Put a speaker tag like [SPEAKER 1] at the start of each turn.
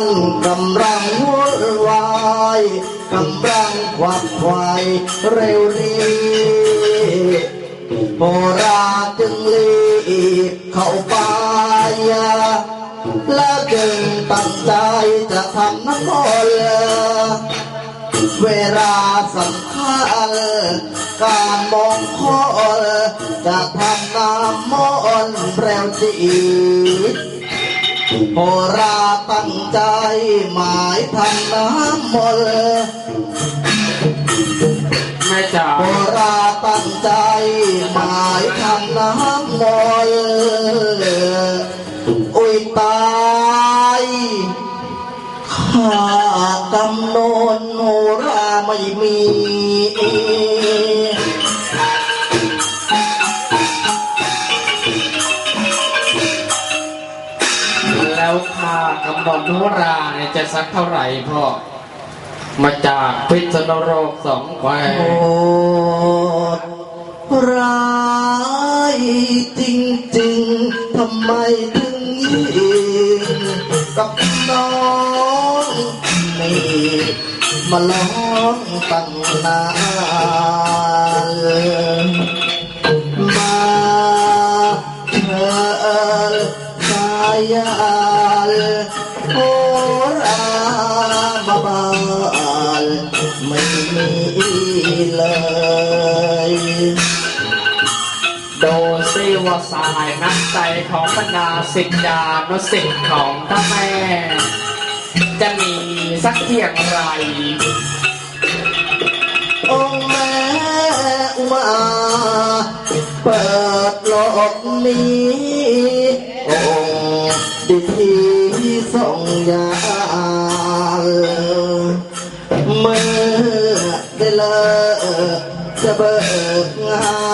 [SPEAKER 1] านกำลังวุ่นวายกำลังควักไขวายเร็วนี้โบราณจึงรีเข้าไปแล้วจึงตั้งใจจะทำน้ำมเวลาสำคัญการมองคลจะทำน้ำมนต์เร็วจี โหราตั้งใจหมายทำน้ำมนต์
[SPEAKER 2] แม่จ๋า
[SPEAKER 1] โหราตั้งใจหมายทำน้ำมนต์อุ้ยตายข้ากำนนโหราไม่มี
[SPEAKER 2] แล้วค่ากำหนดโนราเนี่ยจะสักเท่าไหร่พ่อ มาจากพิษณุโลกสองแคว
[SPEAKER 1] โหดร้ายจริงๆทำไมถึงยิงกับน้องนี่มาล้องตั้งนานมาเถิดส ไม่มีเลย โด
[SPEAKER 2] ซิว่าสายน้ำใจของบรรดาสิทธานุสิทธิ์ของท่านแม่ จะมีสักเพียงไร
[SPEAKER 1] องค์แม่อุมาเปิดโลกนี้ องค์ดิทีทรงยา เมื่อได้เลิกจะเบิกงาน